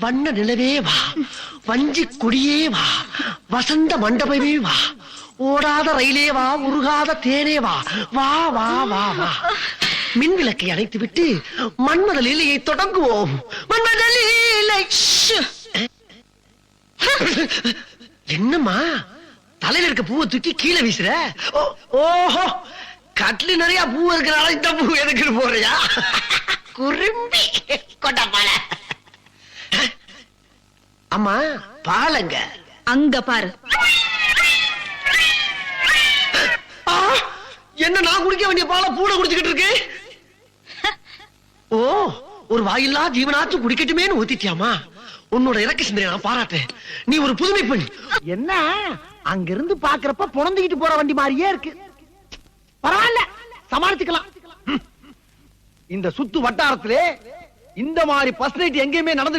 வண்ண நிலவே வா. வஞ்சி கொடியே வா. வசந்த மண்டபமே வா. ஓடாத ரயிலே வா. உருகாத தேனே வா. வா வா வா வா. மின் விளக்கை அணைத்து விட்டு மன்மத லீலையை தொடங்குவோம். மன்மத லீலை. என்னம்மா? தலையில இருக்க பூவை தூக்கி கீழே வீசுற? ஓ- ஓஹோ. கட்லி நிறைய பூ இருக்கிறனால இந்த பூ எதுக்கு போறியா? குறும்பி. கொட்டப்பாள அம்மா பாலங்க. அங்க பாரு. ஆ, என்ன நான் குடிக்க வேண்டிய பாலை பூனை குடிச்சுக்கிட்டு இருக்கு ஓ ஒரு வாயில்லா ஜீவனாச்சும் குடிக்கட்டுமேன்னு ஊத்திட்டியாமா உன்னோட இறக்க சிந்தனை நான் பாராட்டேன். நீ ஒரு புதுமை பெண். என்ன? அங்கிருந்து பாக்குறப்ப புணந்துகிட்டு போற வண்டி மாதிரியே இருக்கு. பரவாயில்ல சமாளிச்சுக்கலாம். இந்த சுத்து வட்டாரத்திலே இந்த மாதிரி பர்சனைட் எங்கேயுமே நடந்து